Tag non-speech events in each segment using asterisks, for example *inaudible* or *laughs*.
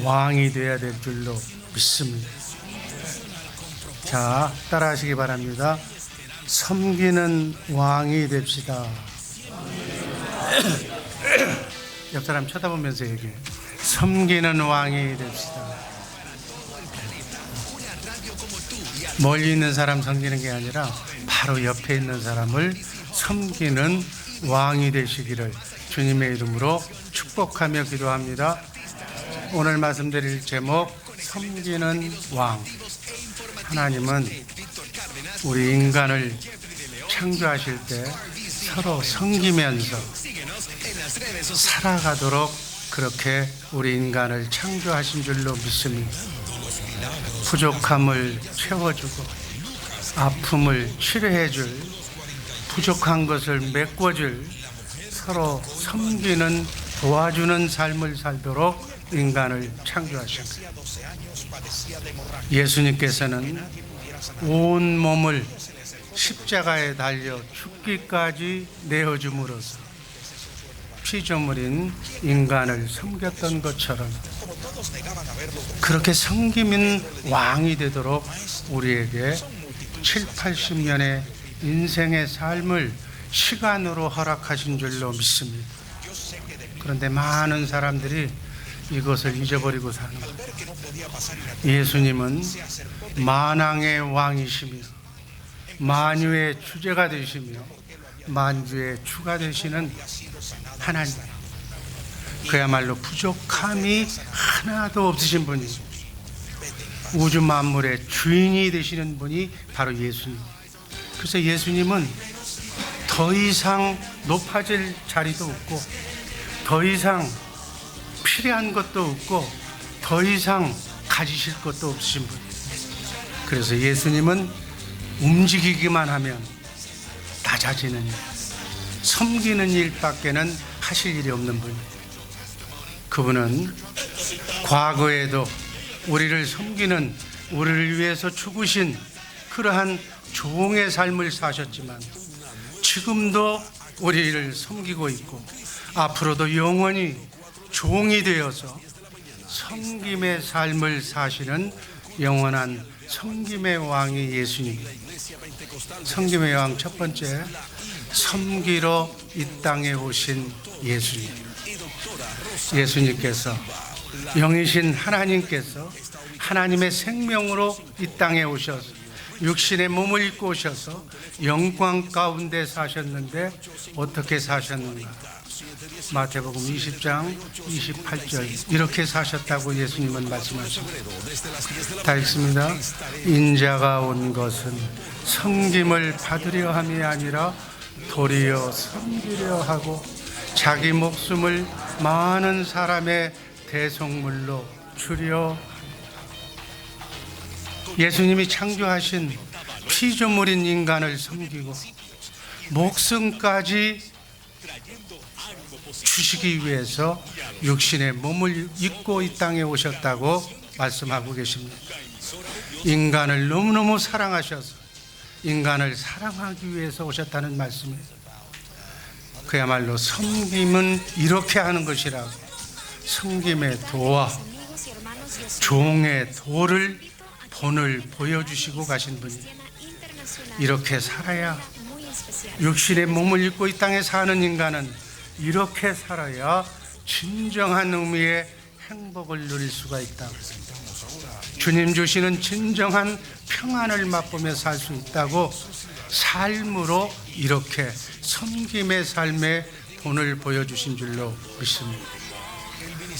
왕이 되어야 될 줄로 믿습니다. 자, 따라하시기 바랍니다. 섬기는 왕이 됩시다. *coughs* 옆 사람 쳐다보면서 얘기해. 섬기는 왕이 됩시다. 멀리 있는 사람 섬기는 게 아니라 바로 옆에 있는 사람을 섬기는 왕이 되시기를 주님의 이름으로 축복하며 기도합니다. 오늘 말씀드릴 제목 섬기는 왕. 하나님은 우리 인간을 창조하실 때 서로 섬기면서 살아가도록 그렇게 우리 인간을 창조하신 줄로 믿습니다. 부족함을 채워주고 아픔을 치료해줄 부족한 것을 메꿔줄 서로 섬기는 도와주는 삶을 살도록 인간을 창조하셨습니다. 예수님께서는 온 몸을 십자가에 달려 죽기까지 내어줌으로써 피조물인 인간을 섬겼던 것처럼 그렇게 섬기면 왕이 되도록 우리에게 7, 80년의 인생의 삶을 시간으로 허락하신 줄로 믿습니다. 그런데 많은 사람들이 이것을 잊어버리고 사는 거예요. 예수님은 만왕의 왕이시며 만유의 주제가 되시며 만주의 주가 되시는 하나님. 그야말로 부족함이 하나도 없으신 분이 우주 만물의 주인이 되시는 분이 바로 예수님. 그래서 예수님은 더 이상 높아질 자리도 없고 더 이상 필요한 것도 없고 더 이상 가지실 것도 없으신 분. 그래서 예수님은 움직이기만 하면 낮아지는 일, 섬기는 일밖에는 하실 일이 없는 분입니다. 그분은 과거에도 우리를 섬기는 우리를 위해서 죽으신 그러한 종의 삶을 사셨지만 지금도 우리를 섬기고 있고 앞으로도 영원히 종이 되어서 섬김의 삶을 사시는 영원한 섬김의 왕이 예수님. 섬김의 왕 첫 번째 섬기러 이 땅에 오신 예수님. 예수님께서 영이신 하나님께서 하나님의 생명으로 이 땅에 오셔서 육신의 몸을 입고 오셔서 영광 가운데 사셨는데 어떻게 사셨는가? 마태복음 20장 28절 이렇게 사셨다고 예수님은 말씀하십니다. 다 읽습니다. 인자가 온 것은 섬김을 받으려 함이 아니라 도리어 섬기려 하고 자기 목숨을 많은 사람의 대속물로 주려 예수님이 창조하신 피조물인 인간을 섬기고 목숨까지 주시기 위해서 육신의 몸을 입고 이 땅에 오셨다고 말씀하고 계십니다. 인간을 너무너무 사랑하셔서 인간을 사랑하기 위해서 오셨다는 말씀이에요. 그야말로 섬김은 이렇게 하는 것이라고 섬김의 도와 종의 도를 본을 보여주시고 가신 분이 이렇게 살아야 육신의 몸을 입고 이 땅에 사는 인간은 이렇게 살아야 진정한 의미의 행복을 누릴 수가 있다. 주님 주시는 진정한 평안을 맛보며 살 수 있다고 삶으로 이렇게 섬김의 삶의 본을 보여주신 줄로 믿습니다.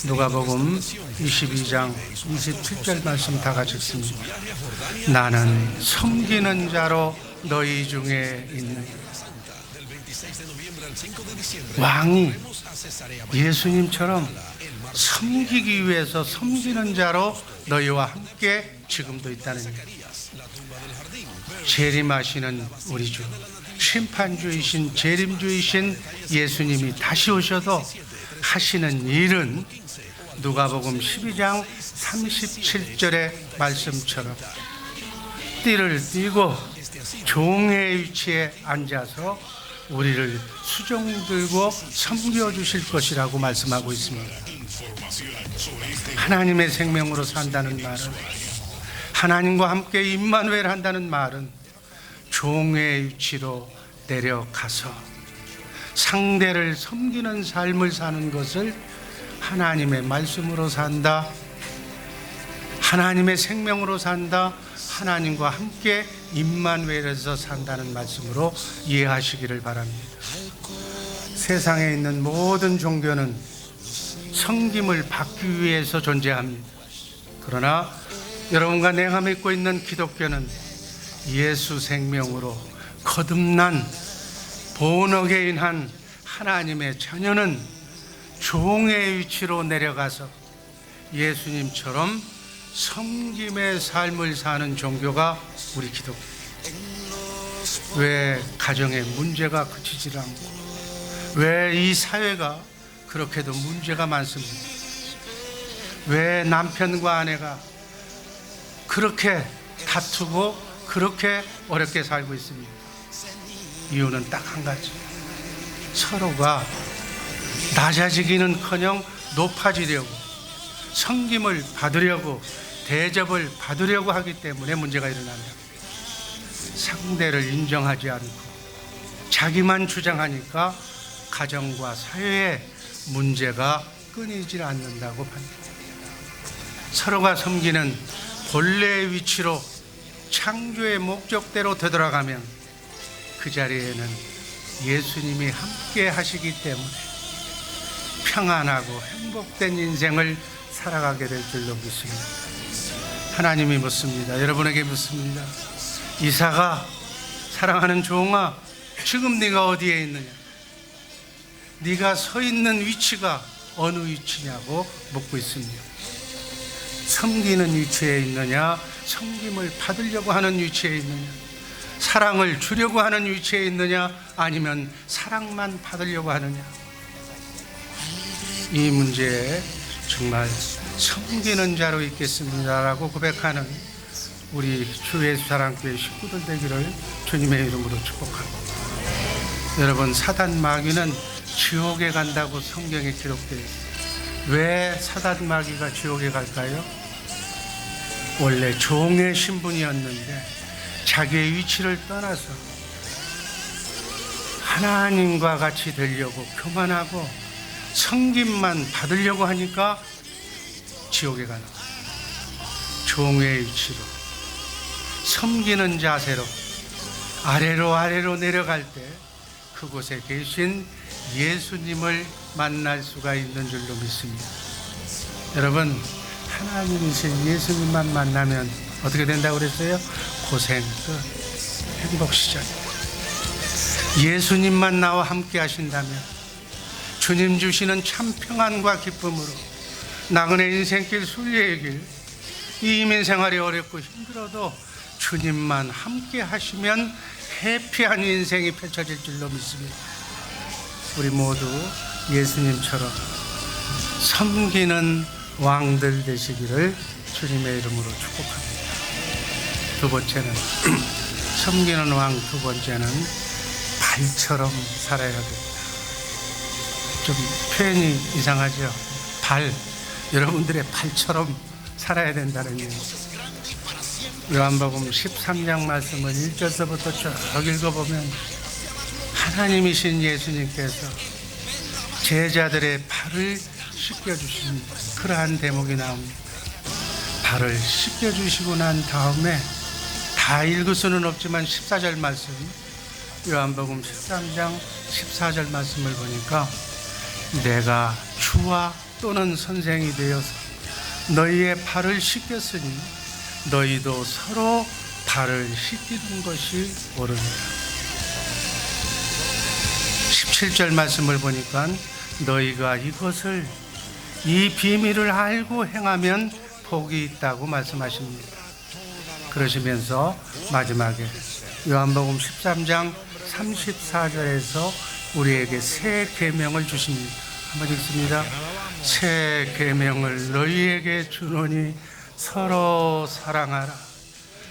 누가복음 22장 27절 말씀 다 같이 읽습니다. 나는 섬기는 자로 너희 중에 있는 왕이 예수님처럼 섬기기 위해서 섬기는 자로 너희와 함께 지금도 있다는 것. 재림하시는 우리 주 심판주이신 재림주이신 예수님이 다시 오셔도 하시는 일은 누가복음 12장 37절의 말씀처럼 띠를 띠고 종의 위치에 앉아서 우리를 수종 들고 섬겨 주실 것이라고 말씀하고 있습니다. 하나님의 생명으로 산다는 말은 하나님과 함께 임마누엘 한다는 말은 종의 위치로 내려가서 상대를 섬기는 삶을 사는 것을 하나님의 말씀으로 산다. 하나님의 생명으로 산다. 하나님과 함께 임마누엘에서 산다는 말씀으로 이해하시기를 바랍니다. 세상에 있는 모든 종교는 섬김을 받기 위해서 존재합니다. 그러나 여러분과 내가 믿고 있는 기독교는 예수 생명으로 거듭난 본어게인한 하나님의 자녀는 종의 위치로 내려가서 예수님처럼 섬김의 삶을 사는 종교가 우리 기독교. 왜 가정에 문제가 그치질 않고 왜 이 사회가 그렇게도 문제가 많습니다. 왜 남편과 아내가 그렇게 다투고 그렇게 어렵게 살고 있습니다. 이유는 딱 한 가지. 서로가 낮아지기는 커녕 높아지려고 섬김을 받으려고 대접을 받으려고 하기 때문에 문제가 일어난다. 상대를 인정하지 않고 자기만 주장하니까 가정과 사회에 문제가 끊이질 않는다고 봅니다. 서로가 섬기는 본래의 위치로 창조의 목적대로 되돌아가면 그 자리에는 예수님이 함께 하시기 때문에 평안하고 행복된 인생을 살아가게 될 줄로 믿습니다. 하나님이 묻습니다. 여러분에게 묻습니다. 이사가 사랑하는 종아, 지금 네가 어디에 있느냐? 네가 서 있는 위치가 어느 위치냐고 묻고 있습니다. 섬기는 위치에 있느냐, 섬김을 받으려고 하는 위치에 있느냐, 사랑을 주려고 하는 위치에 있느냐, 아니면 사랑만 받으려고 하느냐. 이 문제에 정말 섬기는 자로 있겠습니다라고 고백하는 우리 주 예수 사랑교회 식구들 되기를 주님의 이름으로 축복합니다. 여러분 사단 마귀는 지옥에 간다고 성경에 기록되어 있어요. 왜 사단 마귀가 지옥에 갈까요? 원래 종의 신분이었는데 자기의 위치를 떠나서 하나님과 같이 되려고 교만하고 성김만 받으려고 하니까 지옥에 가는. 종의 위치로 섬기는 자세로 아래로 아래로 내려갈 때 그곳에 계신 예수님을 만날 수가 있는 줄로 믿습니다. 여러분 하나님이신 예수님만 만나면 어떻게 된다고 그랬어요? 고생 끝 행복 시작. 예수님만 나와 함께 하신다면 주님 주시는 참 평안과 기쁨으로 나그네 인생길 순례의 길, 이 이민 생활이 어렵고 힘들어도 주님만 함께 하시면 해피한 인생이 펼쳐질 줄로 믿습니다. 우리 모두 예수님처럼 섬기는 왕들 되시기를 주님의 이름으로 축복합니다. 두 번째는 *clears throat* 섬기는 왕 두 번째는 발처럼 살아야 됩니다. 좀 표현이 이상하죠. 발 여러분들의 발처럼 살아야 된다는 얘기. 요한복음 13장 말씀을 1절서부터 쭉 읽어보면 하나님이신 예수님께서 제자들의 발을 씻겨주신 그러한 대목이 나옵니다. 발을 씻겨주시고 난 다음에 다 읽을 수는 없지만 14절 말씀 요한복음 13장 14절 말씀을 보니까 내가 주와 또는 선생이 되어서 너희의 발을 씻겼으니 너희도 서로 발을 씻기는 것이 옳으니라. 17절 말씀을 보니까 너희가 이것을 이 비밀을 알고 행하면 복이 있다고 말씀하십니다. 그러시면서 마지막에 요한복음 13장 34절에서 우리에게 새 계명을 주십니다. 한번 읽습니다. 새 계명을 너희에게 주노니 서로 사랑하라.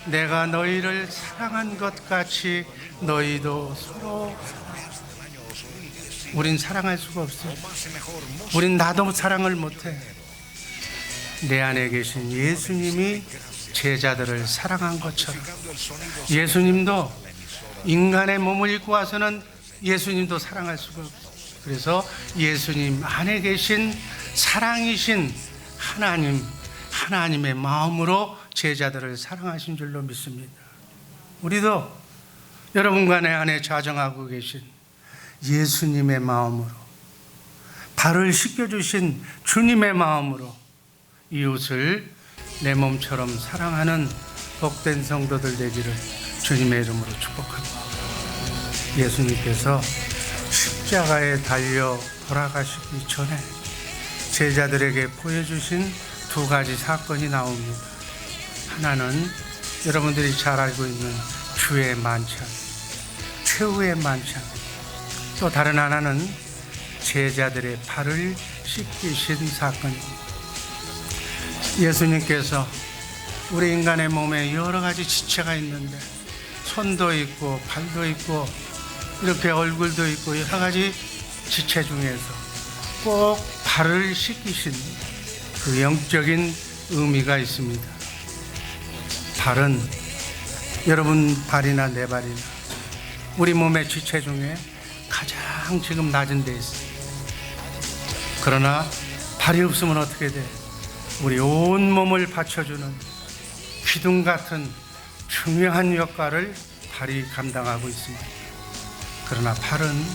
내가 너희를 사랑한 것 같이 너희도 서로. 우린 사랑할 수가 없어. 우린 나도 사랑을 못해. 내 안에 계신 예수님이 제자들을 사랑한 것처럼 예수님도 인간의 몸을 입고 와서는 예수님도 사랑할 수가 없어. 그래서 예수님 안에 계신 사랑이신 하나님, 하나님의 마음으로 제자들을 사랑하신 줄로 믿습니다. 우리도 여러분과 내 안에 자정하고 계신 예수님의 마음으로 발을 씻겨주신 주님의 마음으로 이웃을 내 몸처럼 사랑하는 복된 성도들 되기를 주님의 이름으로 축복합니다. 예수님께서 십자가에 달려 돌아가시기 전에 제자들에게 보여주신 두 가지 사건이 나옵니다. 하나는 여러분들이 잘 알고 있는 주의 만찬, 최후의 만찬. 또 다른 하나는 제자들의 발을 씻기신 사건입니다. 예수님께서 우리 인간의 몸에 여러 가지 지체가 있는데 손도 있고 발도 있고 이렇게 얼굴도 있고 여러 가지 지체 중에서 꼭 발을 씻기신 그 영적인 의미가 있습니다. 발은 여러분 발이나 내 발이나 우리 몸의 지체 중에 가장 지금 낮은 데 있어요. 그러나 발이 없으면 어떻게 돼? 우리 온 몸을 받쳐주는 기둥 같은 중요한 역할을 발이 감당하고 있습니다. 그러나 발은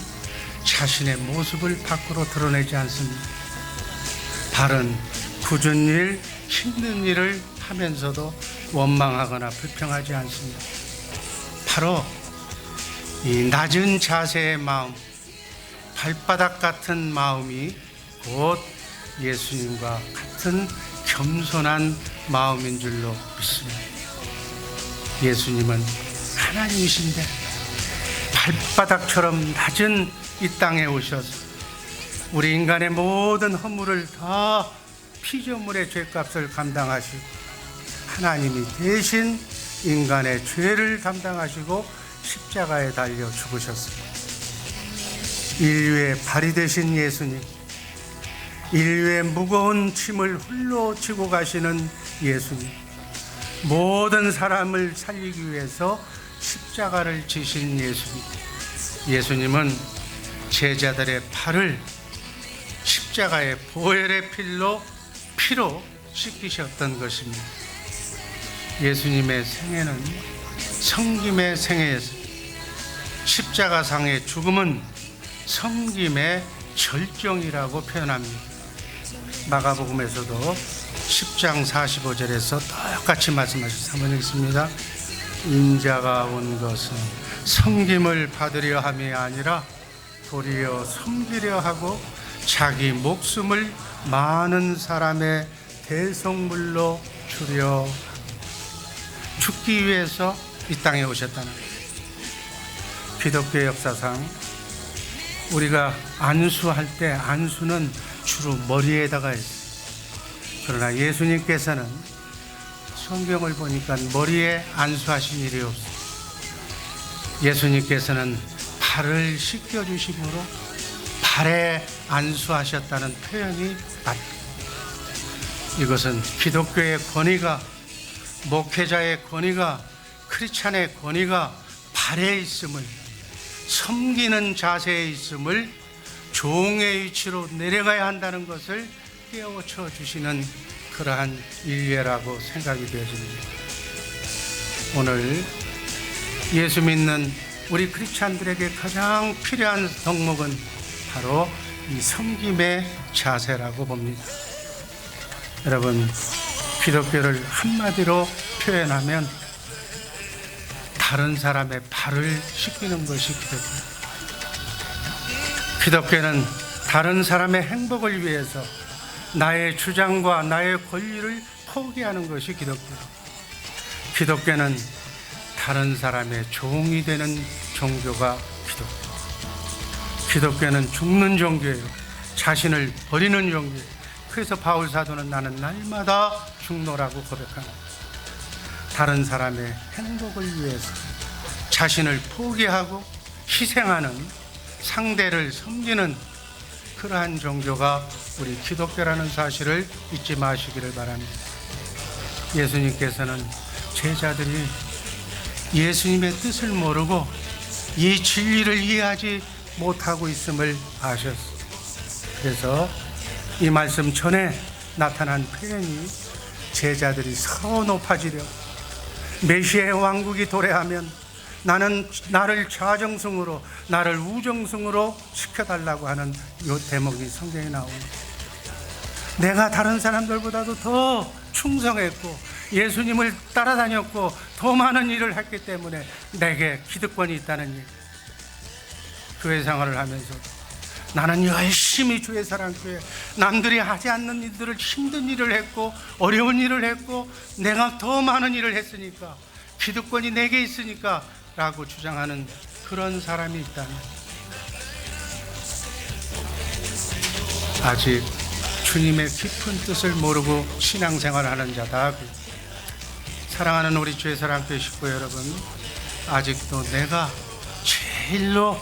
자신의 모습을 밖으로 드러내지 않습니다. 발은 굳은 일, 힘든 일을 하면서도 원망하거나 불평하지 않습니다. 바로 이 낮은 자세의 마음, 발바닥 같은 마음이 곧 예수님과 같은 겸손한 마음인 줄로 믿습니다. 예수님은 하나님이신데 발바닥처럼 낮은 이 땅에 오셔서 우리 인간의 모든 허물을 다 피조물의 죄값을 감당하시고 하나님이 대신 인간의 죄를 담당하시고 십자가에 달려 죽으셨습니다. 인류의 발이 되신 예수님, 인류의 무거운 짐을 홀로 지고 가시는 예수님, 모든 사람을 살리기 위해서 십자가를 지신 예수님. 예수님은 제자들의 발을 십자가의 보혈의 필로 피로 씻기셨던 것입니다. 예수님의 생애는 성김의 생애에서 십자가상의 죽음은 성김의 절정이라고 표현합니다. 마가복음에서도 10장 45절에서 똑같이 말씀하신 사모님 있습니다. 인자가 온 것은 섬김을 받으려 함이 아니라 도리어 섬기려 하고 자기 목숨을 많은 사람의 대성물로 주려 죽기 위해서 이 땅에 오셨다는. 기독교 역사상 우리가 안수할 때 안수는 주로 머리에다가 했어요. 그러나 예수님께서는 성경을 보니까 머리에 안수하신 일이 없어요. 예수님께서는 발을 씻겨주심으로 발에 안수하셨다는 표현이 맞. 이것은 기독교의 권위가 목회자의 권위가 크리스찬의 권위가 발에 있음을 섬기는 자세에 있음을 종의 위치로 내려가야 한다는 것을 깨우쳐 주시는 그러한 일례라고 생각이 되어집니다. 오늘 예수 믿는 우리 크리스찬들에게 가장 필요한 덕목은 바로 이 섬김의 자세라고 봅니다. 여러분, 기독교를 한마디로 표현하면 다른 사람의 발을 씻기는 것이 기독교. 기독교는 다른 사람의 행복을 위해서 나의 주장과 나의 권리를 포기하는 것이 기독교. 기독교는 다른 사람의 종이 되는 종교가 기독교. 기독교는 죽는 종교예요. 자신을 버리는 종교예요. 그래서 바울 사도는 나는 날마다 죽노라고 고백합니다. 다른 사람의 행복을 위해서 자신을 포기하고 희생하는 상대를 섬기는 그러한 종교가 우리 기독교라는 사실을 잊지 마시기를 바랍니다. 예수님께서는 제자들이 예수님의 뜻을 모르고 이 진리를 이해하지 못하고 있음을 아셨습니다. 그래서 이 말씀 전에 나타난 표현이 제자들이 서로 높아지려 메시아의 왕국이 도래하면 나는 나를 좌정승으로 나를 우정승으로 시켜달라고 하는 요 대목이 성경에 나옵니다. 내가 다른 사람들보다도 더 충성했고 예수님을 따라다녔고 더 많은 일을 했기 때문에 내게 기득권이 있다는 일. 교회 생활을 하면서 나는 열심히 주의 사랑교회 남들이 하지 않는 일들을 힘든 일을 했고 어려운 일을 했고 내가 더 많은 일을 했으니까 기득권이 내게 있으니까 라고 주장하는 그런 사람이 있다면 아직 주님의 깊은 뜻을 모르고 신앙생활하는 자다. 사랑하는 우리 주의 사랑교회 식구 여러분, 아직도 내가 제일로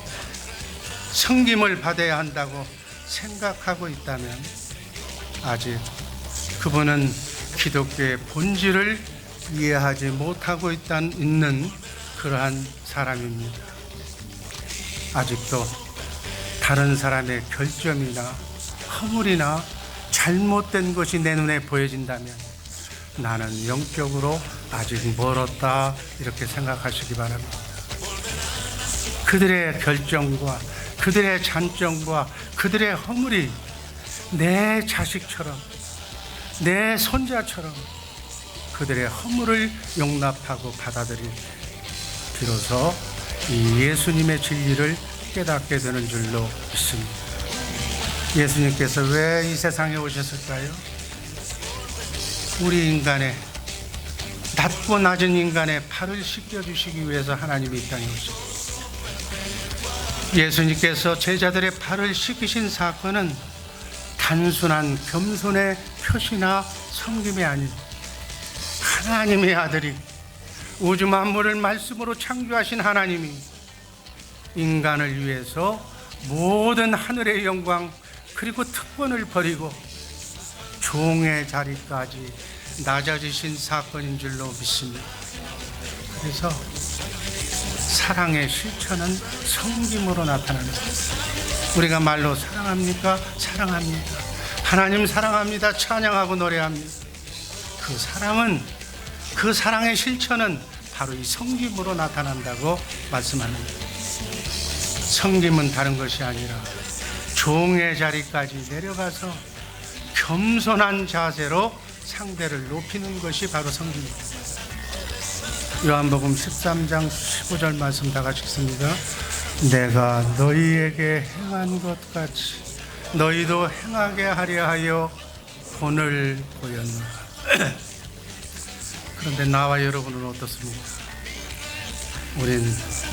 성김을 받아야 한다고 생각하고 있다면 아직 그분은 기독교의 본질을 이해하지 못하고 있단, 있는 그러한 사람입니다. 아직도 다른 사람의 결점이나 허물이나 잘못된 것이 내 눈에 보여진다면 나는 영적으로 아직 멀었다 이렇게 생각하시기 바랍니다. 그들의 결정과 그들의 잔정과 그들의 허물이 내 자식처럼 내 손자처럼 그들의 허물을 용납하고 받아들일 비로소 이 예수님의 진리를 깨닫게 되는 줄로 믿습니다. 예수님께서 왜 이 세상에 오셨을까요? 우리 인간의 낮고 낮은 인간의 팔을 씻겨주시기 위해서 하나님이 이 땅에 오셨습니다. 예수님께서 제자들의 팔을 씻기신 사건은 단순한 겸손의 표시나 섬김이 아닌 하나님의 아들이 우주 만물을 말씀으로 창조하신 하나님이 인간을 위해서 모든 하늘의 영광 그리고 특권을 버리고 종의 자리까지 낮아지신 사건인 줄로 믿습니다. 그래서 사랑의 실천은 섬김으로 나타납니다. 우리가 말로 사랑합니까? 사랑합니다. 하나님 사랑합니다. 찬양하고 노래합니다. 그 사랑은 그 사랑의 실천은 바로 이 성김으로 나타난다고 말씀합니다. 성김은 다른 것이 아니라 종의 자리까지 내려가서 겸손한 자세로 상대를 높이는 것이 바로 성김입니다. 요한복음 13장 15절 말씀 다 같이 읽습니다. 내가 너희에게 행한 것 같이 너희도 행하게 하려 하여 본을 보였노라. *clears throat* 그런데 나와 여러분은 어떻습니까? 우린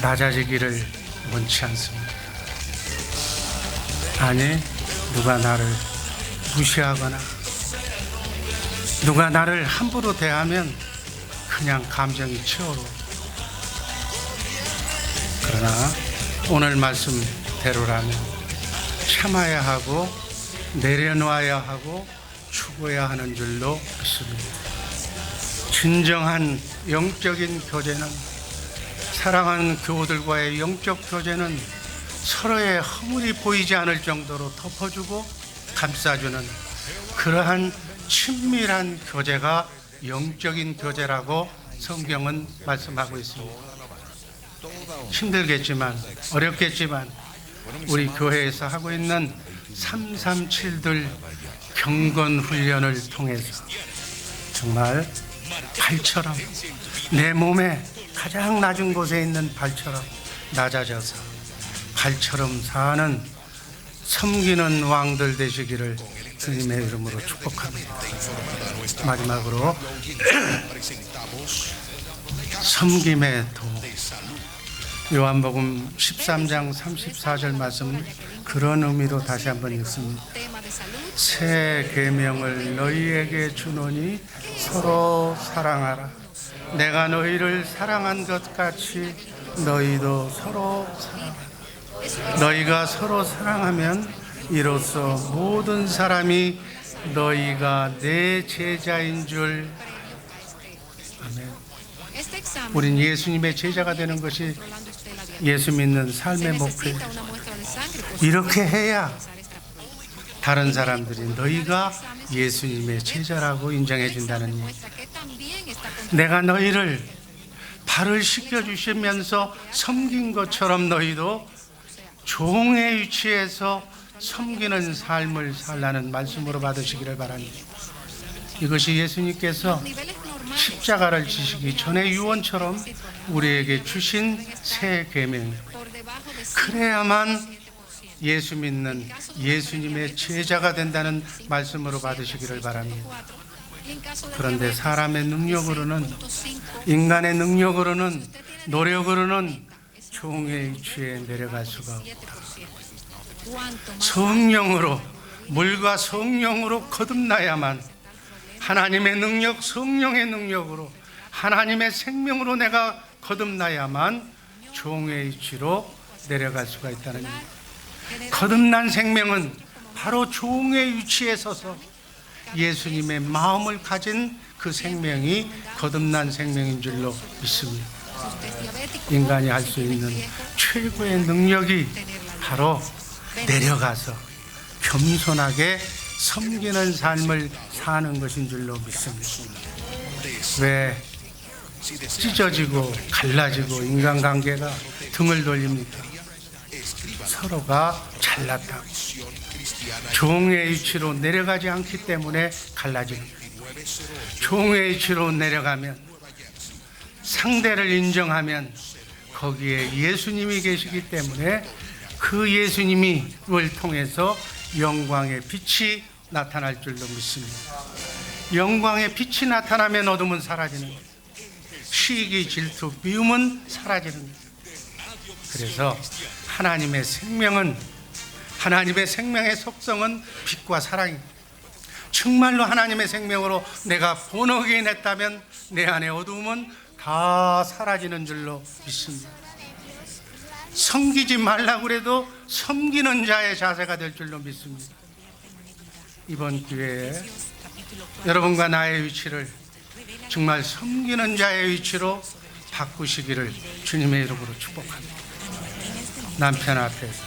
낮아지기를 원치 않습니다. 아니, 누가 나를 무시하거나 누가 나를 함부로 대하면 그냥 감정이 치어로. 그러나 오늘 말씀대로라면 참아야 하고 내려놓아야 하고 추구해야 하는 줄로 믿습니다. 진정한 영적인 교제는 사랑하는 교우들과의 영적 교제는 서로의 허물이 보이지 않을 정도로 덮어주고 감싸주는 그러한 친밀한 교제가 영적인 교제라고 성경은 말씀하고 있습니다. 힘들겠지만 어렵겠지만 우리 교회에서 하고 있는 337들 경건 훈련을 통해서 정말 발처럼 내 몸에 가장 낮은 곳에 있는 발처럼 낮아져서 발처럼 사는 섬기는 왕들 되시기를 주님의 이름으로 축복합니다. 마지막으로 *clears throat* 섬김의 도 요한복음 13장 34절 말씀 그런 의미로 다시 한번 읽습니다. 새 계명을 너희에게 주노니 서로 사랑하라. 내가 너희를 사랑한 것 같이 너희도 서로 사랑하라. 너희가 서로 사랑하면 이로써 모든 사람이 너희가 내 제자인 줄 아멘. 우린 예수님의 제자가 되는 것이 예수 믿는 삶의 positiva 이렇게 해야 다른 사람들이 너희가 예수님의 제자라고 인정해 준다는 일. 내가 너희를 발을 씻겨 주시면서 섬긴 것처럼 너희도 종의 위치에서 섬기는 삶을 살라는 말씀으로 받으시기를 바랍니다. 이것이 예수님께서 십자가를 지시기 전에 유언처럼 우리에게 주신 새 계명. 그래야만 7%. 예수 믿는 예수님의 제자가 된다는 말씀으로 받으시기를 바랍니다. 그런데 사람의 능력으로는 6.5, 인간의 능력으로는 노력으로는 종의 위치에 내려갈 수가 없다. 7%. Cuanto más 성령으로 물과 성령으로 거듭나야만 하나님의 능력, 성령의 능력으로 하나님의 생명으로 내가 거듭나야만 종의 위치로 내려갈 수가 있다는 것. 거듭난 생명은 바로 종의 위치에 서서 예수님의 마음을 가진 그 생명이 거듭난 생명인 줄로 믿습니다. 인간이 할 수 있는 최고의 능력이 바로 내려가서 겸손하게 섬기는 삶을 사는 것인 줄로 믿습니다. 왜 찢어지고 갈라지고 인간관계가 등을 돌립니까? 서로가 잘났다고 종의 위치로 내려가지 않기 때문에 갈라지는 거예요. 종의 위치로 내려가면 상대를 인정하면 거기에 예수님이 계시기 때문에 그 예수님을 통해서 영광의 빛이 나타날 줄로 믿습니다. 영광의 빛이 나타나면 어둠은 사라지는 거예요. 시기, 질투, 미움은 사라지는 거예요. 그래서 하나님의 생명은 하나님의 생명의 속성은 빛과 사랑입니다. 정말로 하나님의 생명으로 내가 본어게 냈다면 내 안의 어두움은 다 사라지는 줄로 믿습니다. 섬기지 말라고 그래도 섬기는 자의 자세가 될 줄로 믿습니다. 이번 기회에 여러분과 나의 위치를 정말 섬기는 자의 위치로 바꾸시기를 주님의 이름으로 축복합니다. 남편 앞에서,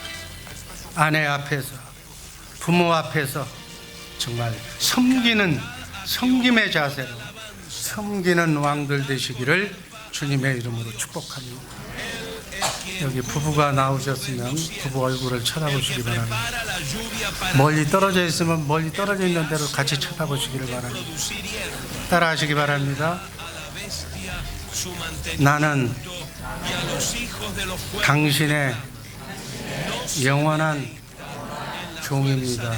아내 앞에서, 부모 앞에서 정말 섬기는 섬김의 자세로 섬기는 왕들 되시기를 주님의 이름으로 축복합니다. 여기 부부가 나오셨으면 부부 얼굴을 쳐다보시기 바랍니다. 멀리 떨어져 있으면 멀리 떨어져 있는 대로 같이 쳐다보시기를 바랍니다. 따라하시기 바랍니다. 나는 당신의 영원한 종입니다.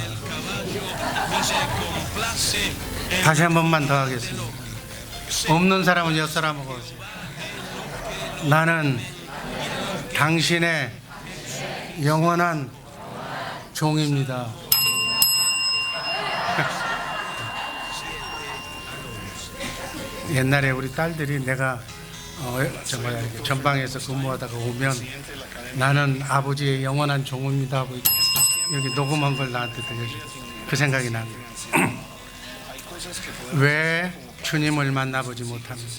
다시 한 번만 더 하겠습니다. 없는 사람은 옆 사람하고. 나는 당신의 영원한 종입니다. *laughs* 옛날에 우리 딸들이 내가 어, 전방에서 근무하다가 오면 나는 아버지의 영원한 종입니다 하고 여기 녹음한 걸 나한테 들려줘. 그 생각이 납니다. *clears throat* 왜 주님을 만나보지 못합니까?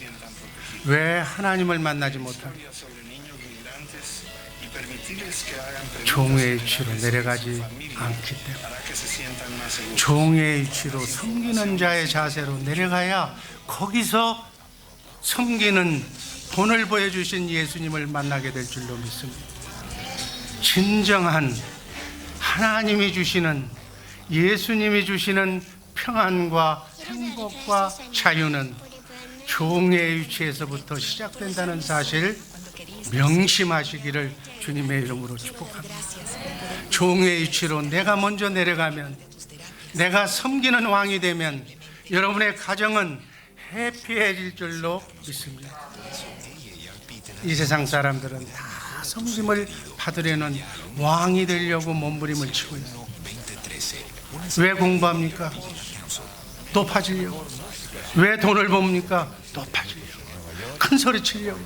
왜 하나님을 만나지 못합니까? 종의 위치로 내려가지 않기 때문에 종의 위치로 섬기는 자의 자세로 내려가야 거기서 섬기는 본을 보여주신 예수님을 만나게 될 줄로 믿습니다. 진정한 하나님이 주시는 예수님이 주시는 평안과 행복과 자유는 종의 위치에서부터 시작된다는 사실 명심하시기를 주님의 이름으로 축복합니다. 종의 위치로 내가 먼저 내려가면 내가 섬기는 왕이 되면 여러분의 가정은 해피해질 줄로 믿습니다. 이 세상 사람들은 다 섬김을 받으려는 왕이 되려고 몸부림을 치고 있어요. 왜 공부합니까? 높아지려고. 왜 돈을 봅니까? 높아지려고. 큰 소리 치려고.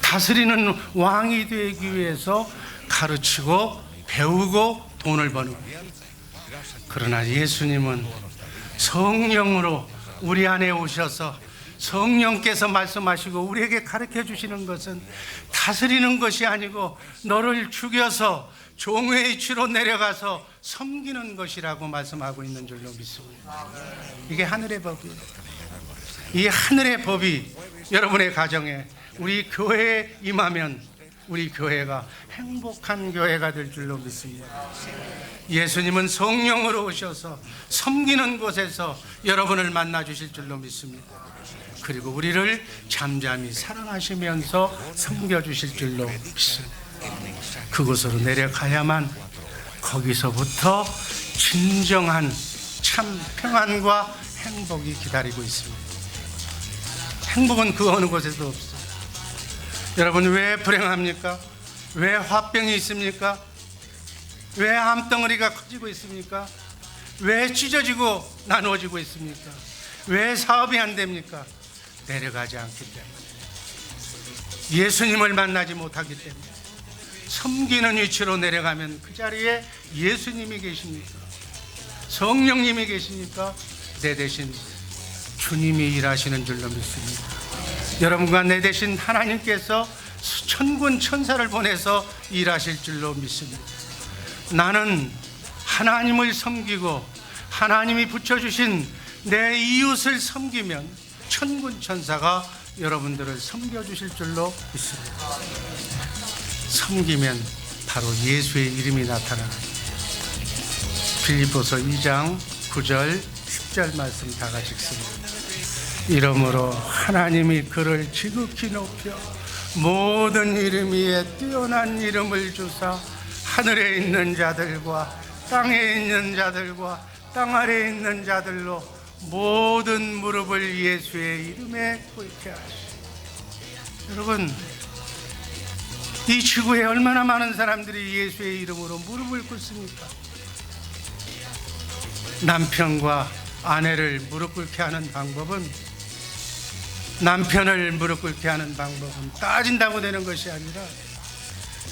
다스리는 왕이 되기 위해서 가르치고 배우고 돈을 버는 거예요. 그러나 예수님은 성령으로 우리 안에 오셔서 성령께서 말씀하시고 우리에게 가르쳐 주시는 것은 다스리는 것이 아니고 너를 죽여서 종의 위치로 내려가서 섬기는 것이라고 말씀하고 있는 줄로 믿습니다. 이게 하늘의 법이에요. 이 하늘의 법이 여러분의 가정에 우리 교회에 임하면 우리 교회가 행복한 교회가 될 줄로 믿습니다. 예수님은 성령으로 오셔서 섬기는 곳에서 여러분을 만나 주실 줄로 믿습니다. 그리고 우리를 잠잠히 사랑하시면서 섬겨 주실 줄로. 그곳으로 내려가야만 거기서부터 진정한 참 평안과 행복이 기다리고 있습니다. 행복은 그 어느 곳에도 없어요. 여러분 왜 불행합니까? 왜 화병이 있습니까? 왜 암덩어리가 커지고 있습니까? 왜 찢어지고 나누어지고 있습니까? 왜 사업이 안 됩니까? 내려가지 않기 때문에 예수님을 만나지 못하기 때문에 섬기는 위치로 내려가면 그 자리에 예수님이 계십니까? 성령님이 계십니까? 내 대신 주님이 일하시는 줄로 믿습니다. 여러분과 내 대신 하나님께서 천군 천사를 보내서 일하실 줄로 믿습니다. 나는 하나님을 섬기고 하나님이 붙여주신 내 이웃을 섬기면 천군 천사가 여러분들을 섬겨주실 줄로 믿습니다. 섬기면 바로 예수의 이름이 나타납니다. 빌립보서 2장 9절 10절 말씀 다 같이 읽습니다. 이러므로 하나님이 그를 지극히 높여 모든 이름 위에 뛰어난 이름을 주사 하늘에 있는 자들과 땅에 있는 자들과 땅 아래에 있는 자들로 모든 무릎을 예수의 이름에 꿇게 하시오. 여러분 이 지구에 얼마나 많은 사람들이 예수의 이름으로 무릎을 꿇습니까? 남편과 아내를 무릎 꿇게 하는 방법은 남편을 무릎 꿇게 하는 방법은 따진다고 되는 것이 아니라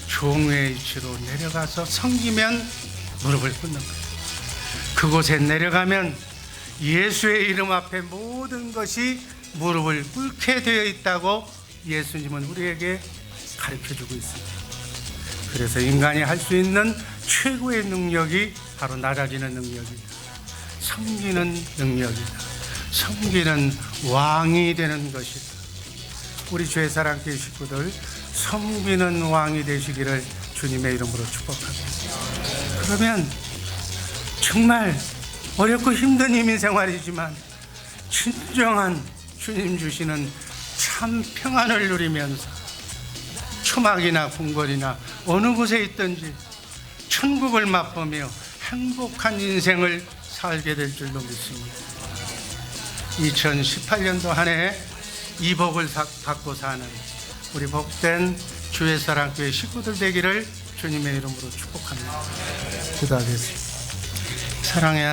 종의 위치로 내려가서 섬기면 무릎을 꿇는 거예요. 그곳에 내려가면 예수의 이름 앞에 모든 것이 무릎을 꿇게 되어 있다고 예수님은 우리에게 가르쳐 주고 있습니다. 그래서 인간이 할 수 있는 최고의 능력이 바로 낮아지는 능력이다. 섬기는 능력이다. 섬기는 왕이 되는 것이다. 우리 죄사랑교회 식구들 섬기는 왕이 되시기를 주님의 이름으로 축복합니다. 그러면 정말 어렵고 힘든 이민 생활이지만 진정한 주님 주시는 참 평안을 누리면서 초막이나 궁궐이나 어느 곳에 있든지 천국을 맛보며 행복한 인생을 살게 될 줄로 믿습니다. 2018년도 한 해 이 복을 사- 받고 사는 우리 복된 주의 사랑교회 식구들 되기를 주님의 이름으로 축복합니다. 기도하겠습니다. 사랑의 하나님.